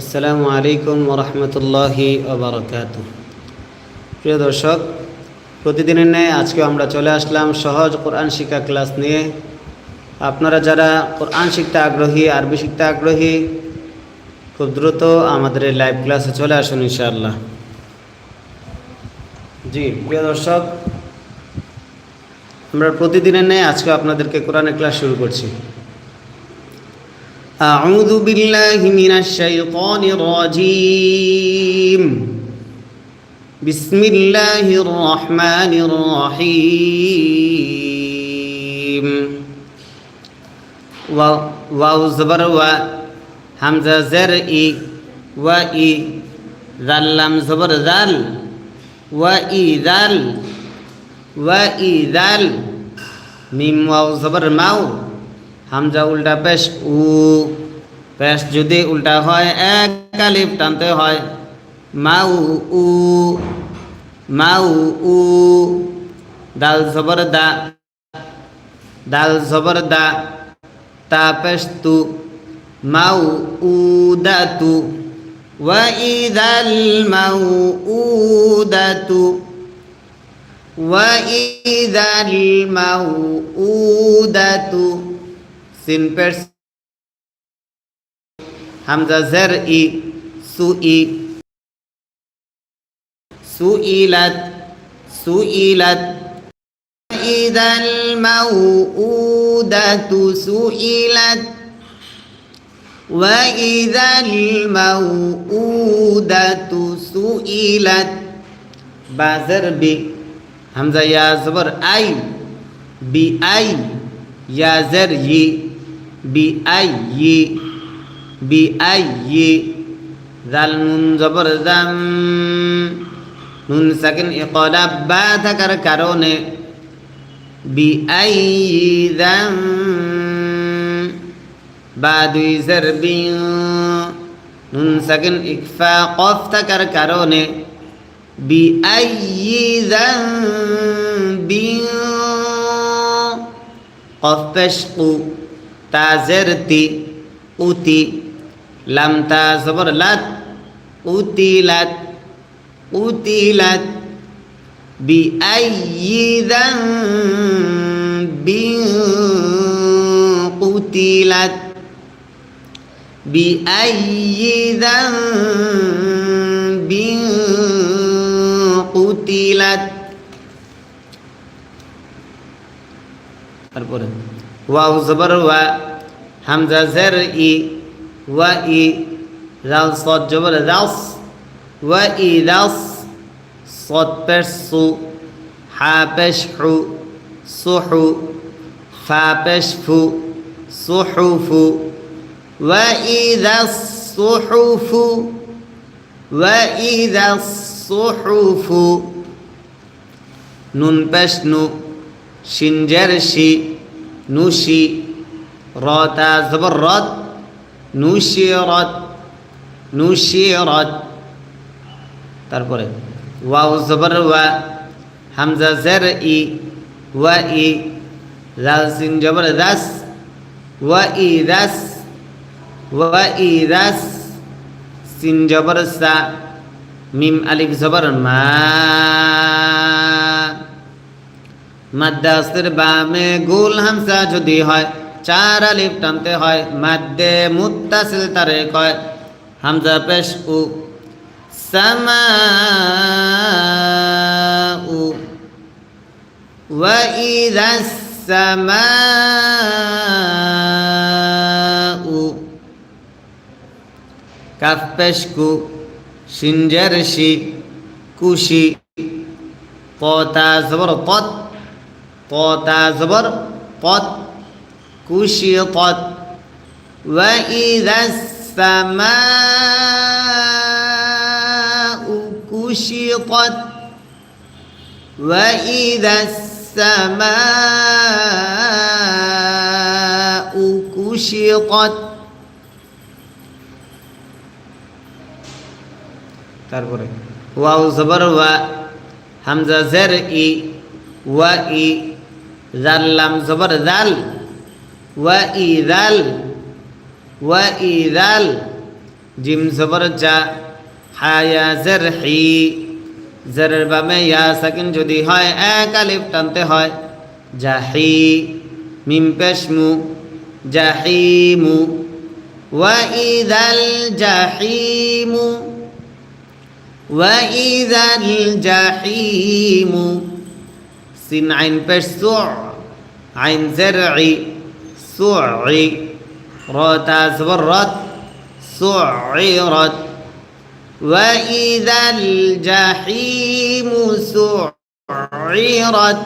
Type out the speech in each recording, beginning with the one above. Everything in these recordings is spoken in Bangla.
আসসালামু আলাইকুম ওরহমতুল্লাহি ওবরকাত প্রিয় দর্শক, প্রতিদিনের ন্যায় আজকে আমরা চলে আসলাম সহজ কোরআন শিক্ষা ক্লাস নিয়ে। আপনারা যারা কোরআন শিখতে আগ্রহী, আরবি শিখতে আগ্রহী, খুব দ্রুত আমাদের লাইভ ক্লাসে চলে আসুন ইনশাআল্লাহ। জি, প্রিয় দর্শক, আমরা প্রতিদিনের ন্যায় আজকে আপনাদেরকে কোরআনের ক্লাস শুরু করছি। أعوذ بالله من الشيطان الرجيم. بسم الله الرحمن الرحيم. واو زبر و همزه زر إي و إي ذل لم زبر ذل و إي ذل و إي ذل ميم واو زبر ماو হামজা উল্টা পেশ উ পেশ যদি উল্টা হয় এক কালিফ টানতে হয় মাউ উ মাউ উ দাল জবর দা দাল জবর দা তা পেশ তু মাউ উ দা তু وإذا الموءودة وإذا الموءودة সিন পেশ হামজা জের ই সু ই সুইলাত সুইলাত إذا الموءودة سئلت وإذا الموءودة سئلت بازر بي همزة يا زبر أي بأي يا زر ي বিআইয়ি বিআইয়ি জাল নুন জবর জাম নুন সাকিন ইকলাব বা থাকার কারণে বিআইয়ি জাম বা দুই জের বি নুন সাকিন ইকফা কফ থাকার কারণে বিআইয়ি জাম বি কফ পেশকু কু তাজের তি উতি লাম তা জবর লাত উতিলাত قتلت بأي ذنب قتلت بأي ذنب قتلت তারপরে واو زبر و همزه زر ای و ای رال صاد جبل راس و ای راس صاد برسو حابش حو صحو فابش فو صحف وإذا الصحف وإذا الصحف نون بشنو شنجرشي নুশি রতা জবর রত নুশিরত নুশিরত তারপরে ওয়াও, জবর ওয়া, হামজা, জের, ই, ওয়া, ই, লাল, সিন, জবর, দাস, ওয়া, ই, দাস, ওয়া, ই, দাস, সিন, জবর, সা, মিম, আলিফ, জবর, মা। মাদ্দাসের বামে গোল হামসা যদি হয় চার আলিফ টানতে হয় মাদ্দে মুত্তাসিল তারে কয় হামজা পেশ উ السماء وإذا السماء كفشكو شنجرشي كوشي طوتا زبر طت طوتا زبر طت كوشي طت وإذا السماء كشطت وإذا السماء كشطت তারপরে ওয়াও জবর ওয়া হামজা জের ই ওয়া ই জাল্লাম জবর জাল ওয়া ই জাল ওয়া ই জাল জিম জবর যা হায়া জের হি জেরের বামে ইয়া সাকিন যদি হয় এক আলিফ টানতে হয় জাহি মিম পেশমু জাহিমু وإذا الجحيم وإذا الجحيم سين عين بش سع عين زرعي سعي را تزبرت سعرت وإذا الجحيم سعرت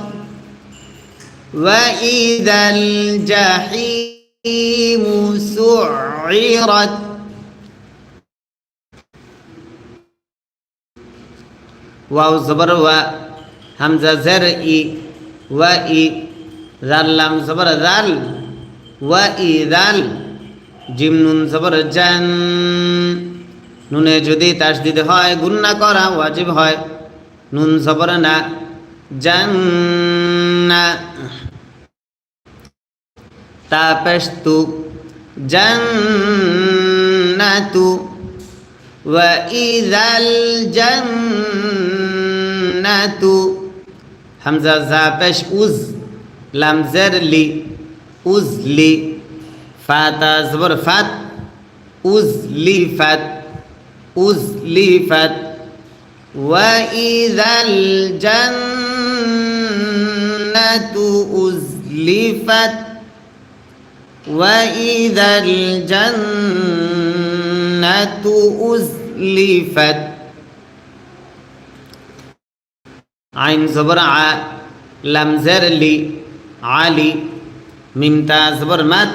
وإذا الجحيم سعرت. واو زبر و همزة زرعي وإي জাল লাম জবর জাল ওয়া ই ইদাল জিম নুন জবর জান। নুনে যদি তাসদিদ হয়, গুন্না করা ওয়াজিব হয়। নুন জবর না জান্না তা পেশতু জান্নাতু ওয়া ইদাল জান্নাতু হামজা, জা, পেশ, উজ। لامزر لي أزلي فات فت أزلفت أزلفت وإذا الجنة أزلفت وإذا الجنة أزلفت. عين زبرعة لمزر لي. আলি মিমতা জবর মত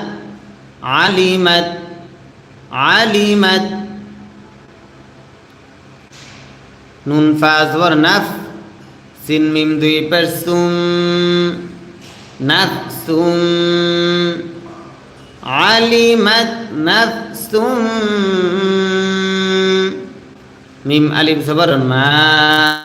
আলিমত আলিমত নুন ফা জবর নফ সিন মিম দুই পর সুম নফসুম আলিমত নফসুম মিম আলিম জবর মা